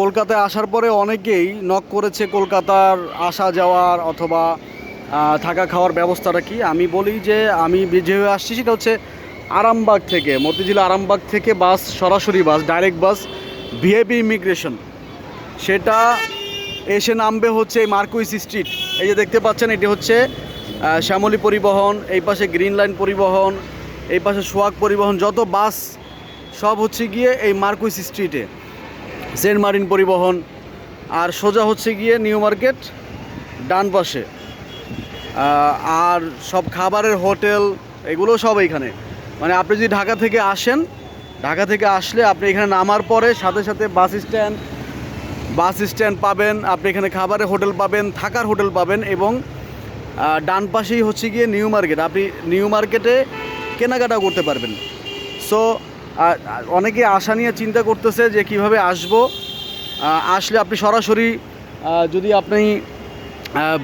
কলকাতায় আসার পরে অনেকেই নক করেছে কলকাতার আসা যাওয়ার অথবা থাকা খাওয়ার ব্যবস্থাটা কি? আমি বলি যে, আমি যে হয়ে আসছি সেটা হচ্ছে আরামবাগ থেকে, মতিঝিল আরামবাগ থেকে বাস, সরাসরি bus direct bus VIP immigration সেটা এসে নামবে হচ্ছে এই মার্কুইস স্ট্রিট। এই যে দেখতে পাচ্ছেন, এটি হচ্ছে শ্যামলী পরিবহন, এই পাশে গ্রিন লাইন পরিবহন, এই পাশে সোয়াগ পরিবহন, যত বাস, সব হচ্ছে গিয়ে এই মার্কুইস স্ট্রিটে। সেন্ট মার্টিন পরিবহন, আর সোজা হচ্ছে গিয়ে নিউ মার্কেট, ডান পাশে। আর সব খাবারের হোটেল, এগুলো সব এইখানে। মানে আপনি যদি ঢাকা থেকে আসেন, ঢাকা থেকে আসলে আপনি এখানে নামার পরে সাথে সাথে বাস স্ট্যান্ড বাস স্ট্যান্ড পাবেন, আপনি এখানে খাবারের হোটেল পাবেন, থাকার হোটেল পাবেন এবং ডান পাশেই হচ্ছে গিয়ে নিউ মার্কেট। আপনি নিউ মার্কেটে কেনাকাটা করতে পারবেন। সো অনেকে আশা নিয়ে চিন্তা করতেছে যে কীভাবে আসব। আসলে আপনি সরাসরি যদি আপনি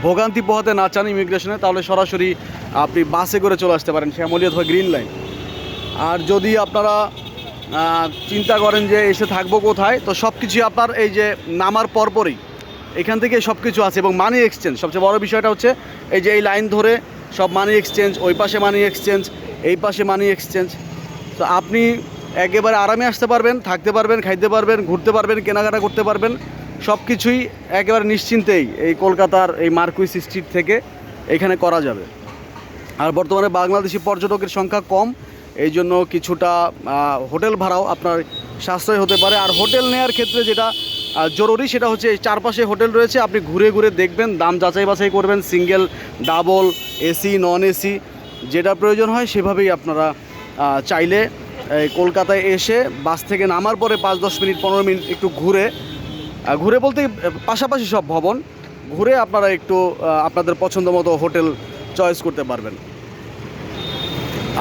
ভোগান্তি পোহাতে না চান ইমিগ্রেশনে, তাহলে সরাসরি আপনি বাসে করে চলে আসতে পারেন, শ্যামলী অথবা গ্রিন লাইন। আর যদি আপনারা চিন্তা করেন যে এসে থাকব কোথায়, তো সব কিছুই আপনার এই যে নামার পরপরই, এখান থেকে সব কিছু আছে এবং মানি এক্সচেঞ্জ সবচেয়ে বড় বিষয়টা হচ্ছে এই যে এই লাইন ধরে সব মানি এক্সচেঞ্জ ওই পাশে মানি এক্সচেঞ্জ এই পাশে মানি এক্সচেঞ্জ তো আপনি একেবারে আরামে আসতে পারবেন, থাকতে পারবেন, খাইতে পারবেন, ঘুরতে পারবেন, কেনাকাটা করতে পারবেন সব কিছুই একেবারে নিশ্চিন্তেই এই কলকাতার এই মার্কুইস স্ট্রিট থেকে এখানে করা যাবে। আর বর্তমানে বাংলাদেশি পর্যটকের সংখ্যা কম, এই জন্য কিছুটা হোটেল ভাড়াও আপনার সাশ্রয় হতে পারে। আর হোটেল নেওয়ার ক্ষেত্রে যেটা জরুরি সেটা হচ্ছে চারপাশে হোটেল রয়েছে, আপনি ঘুরে ঘুরে দেখবেন, দাম যাচাই বাছাই করবেন, single, double, AC, non AC, যেটা প্রয়োজন হয় সেভাবেই আপনারা চাইলে কলকাতায় এসে বাস থেকে নামার পরে পাঁচ দশ মিনিট, পনেরো মিনিট একটু ঘুরে ঘুরে বলতে পাশাপাশি সব ভবন, ঘুরে আপনারা একটু আপনাদের পছন্দ মতো হোটেল চয়েস করতে পারবেন।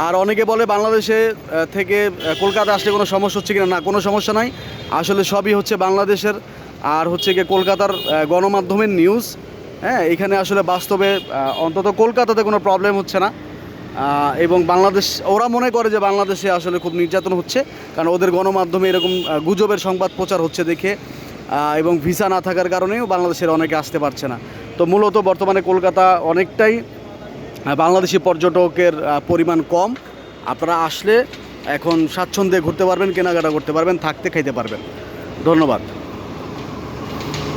আর অনেকে বলে বাংলাদেশে থেকে কলকাতা আসলে কোনো সমস্যা হচ্ছে কিনা? না, কোনো সমস্যা নাই। আসলে সবই হচ্ছে বাংলাদেশের, আর হচ্ছে গিয়ে কলকাতার গণমাধ্যমের নিউজ হ্যাঁ এখানে আসলে বাস্তবে অন্তত কলকাতাতে কোনো প্রবলেম হচ্ছে না। এবং বাংলাদেশ, ওরা মনে করে যে বাংলাদেশে আসলে খুব নির্যাতন হচ্ছে, কারণ ওদের গণমাধ্যমে এরকম গুজবের সংবাদ প্রচার হচ্ছে দেখে এবং ভিসা না থাকার কারণেও বাংলাদেশের অনেকে আসতে পারছে না। তো মূলত বর্তমানে কলকাতা অনেকটাই বাংলাদেশি পর্যটকের পরিমাণ কম। আপনারা আসলে এখন স্বাচ্ছন্দ্যে ঘুরতে পারবেন, কেনাকাটা করতে পারবেন, থাকতে খাইতে পারবেন। ধন্যবাদ।